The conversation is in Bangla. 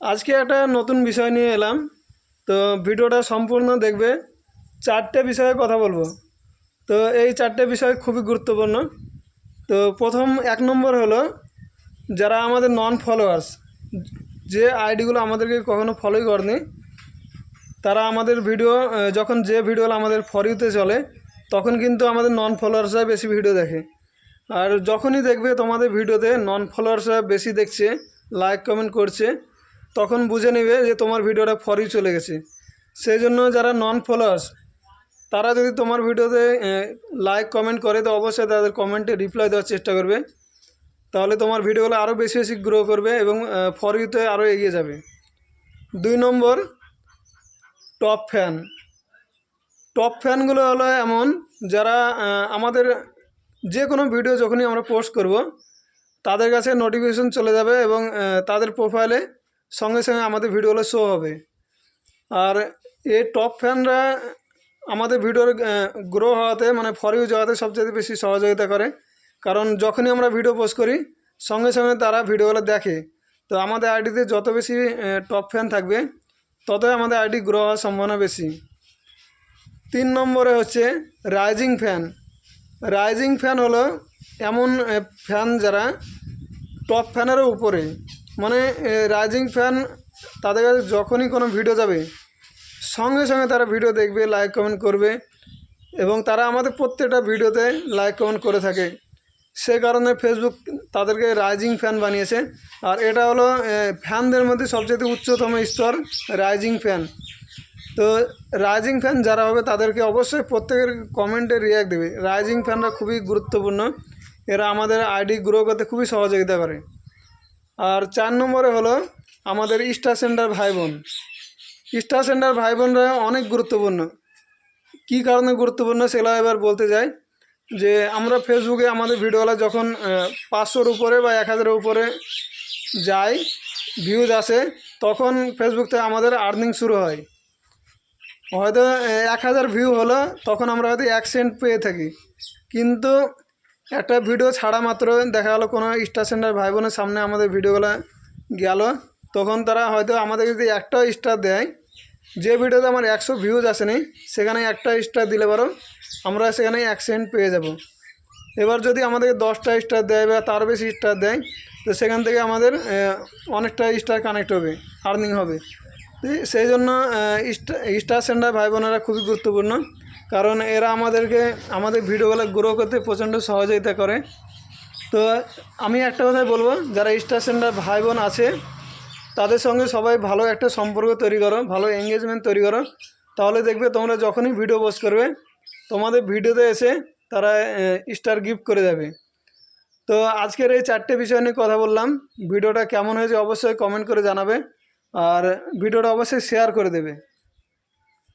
আজকে একটা নতুন বিষয় নিয়ে এলাম। তো ভিডিওটা সম্পূর্ণ দেখবে। চারটে বিষয়ে কথা বলব। তো এই চারটে বিষয় খুবই গুরুত্বপূর্ণ। তো প্রথম এক নম্বর হলো, যারা আমাদের নন ফলোয়ার্স যে আইডিগুলো আমাদেরকে কখনো ফলোই করেনি, তারা আমাদের ভিডিও যখন যে ভিডিওগুলো আমাদের ফরিউতে চলে, তখন কিন্তু আমাদের নন ফলোয়ার্সরা বেশি ভিডিও দেখে। আর যখনই দেখবে তোমাদের ভিডিওতে নন ফলোয়ার্সরা বেশি দেখছে লাইক কমেন্ট করছে তখন বুঝে নেবে যে তোমার ভিডিওটা ফরি চলে গেছে। সেই জন্য যারা নন ফলোয়ার্স তারা যদি তোমার ভিডিওতে লাইক কমেন্ট করে, তো অবশ্যই তাদের কমেন্টে রিপ্লাই দেওয়ার চেষ্টা করবে। তাহলে তোমার ভিডিওগুলো আরও বেশি বেশি গ্রো করবে এবং ফর ইউতে আরও এগিয়ে যাবে। দুই নম্বর টপ ফ্যান টপ ফ্যানগুলো হলো এমন যারা আমাদের যে কোনো ভিডিও যখনই আমরা পোস্ট করব, তাদের কাছে নোটিফিকেশন চলে যাবে এবং তাদের প্রোফাইলে সঙ্গে সঙ্গে আমাদের ভিডিওগুলো শো হবে। আর এই টপ ফ্যানরা আমাদের ভিডিওর গ্রো হওয়াতে মানে ফর ইউজ হওয়াতে সবচেয়ে বেশি সহযোগিতা করে। কারণ যখনই আমরা ভিডিও পোস্ট করি, সঙ্গে সঙ্গে তারা ভিডিওগুলো দেখে। তো আমাদের আইডিতে যত বেশি টপ ফ্যান থাকবে, ততই আমাদের আইডি গ্রো হওয়ার সম্ভাবনা বেশি। তিন নম্বরে হচ্ছে রাইজিং ফ্যান রাইজিং ফ্যান হলো এমন ফ্যান যারা টপ ফ্যানেরও উপরে। মানে রাইজিং ফ্যান তাদের কাছে যখনই কোনো ভিডিও যাবে, সঙ্গে সঙ্গে তারা ভিডিও দেখবে লাইক কমেন্ট করবে এবং তারা আমাদের প্রত্যেকটা ভিডিওতে লাইক কমেন্ট করে থাকে। সে কারণে ফেসবুক তাদেরকে রাইজিং ফ্যান বানিয়েছে। আর এটা হলো ফ্যানদের মধ্যে সবচেয়ে উচ্চতম স্তর রাইজিং ফ্যান তো রাইজিং ফ্যান যারা হবে তাদেরকে অবশ্যই প্রত্যেকের কমেন্টে রিয়াক্ট দেবে। রাইজিং ফ্যানরা খুবই গুরুত্বপূর্ণ। এরা আমাদের আইডি গ্রো করতে খুবই সহযোগিতা করে। আর চার নম্বরে হলো আমাদের স্টার সেন্টার ভাই বোন স্টার সেন্টার ভাই বোনরা অনেক গুরুত্বপূর্ণ। কী কারণে গুরুত্বপূর্ণ সেগুলো এবার বলতে যাই। যে আমরা ফেসবুকে আমাদের ভিডিওগুলো যখন পাঁচশোর উপরে বা এক হাজারের উপরে যায় ভিউজ আসে, তখন ফেসবুক থেকে আমাদের আর্নিং শুরু হয়। হয়তো এক হাজার ভিউ হলো, তখন আমরা হয়তো এক সেন্ট পেয়ে থাকি। কিন্তু একটা ভিডিও ছাড়া মাত্র দেখা গেলো কোনো স্টার সেন্টার ভাই বোনের সামনে আমাদের ভিডিওগুলো গেল তখন তারা হয়তো আমাদের যদি একটা স্টার দেয়, যে ভিডিওতে আমার একশো ভিউজ আসেনি, সেখানে একটা স্টার দিলে পারো, আমরা সেখানে অ্যাক্সিডেন্ট পেয়ে যাব। এবার যদি আমাদেরকে দশটা স্টার দেয় বা তার বেশি স্টার দেয়, তো সেখান থেকে আমাদের অনেকটা স্টার কানেক্ট হবে আর্নিং হবে। সেই জন্য স্টার সেন্টার ভাই বোনেরা খুবই গুরুত্বপূর্ণ। কারণ এরা আমাদেরকে, আমাদের ভিডিওগুলো গ্রো করতে প্রচণ্ড সহযোগিতা করে। তো আমি একটা কথাই বলব, যারা স্টার সেন্টার ভাই বোন আছে, তাদের সঙ্গে সবাই ভালো একটা সম্পর্ক তৈরি করো, ভালো এঙ্গেজমেন্ট তৈরি করো। তাহলে দেখবে তোমরা যখনই ভিডিও পোস্ট করবে, তোমাদের ভিডিওতে এসে তারা স্টার গিফট করে যাবে। তো আজকের এই চারটে বিষয় নিয়ে কথা বললাম। ভিডিওটা কেমন হয়েছে অবশ্যই কমেন্ট করে জানাবে। আর ভিডিওটা অবশ্যই শেয়ার করে দেবে।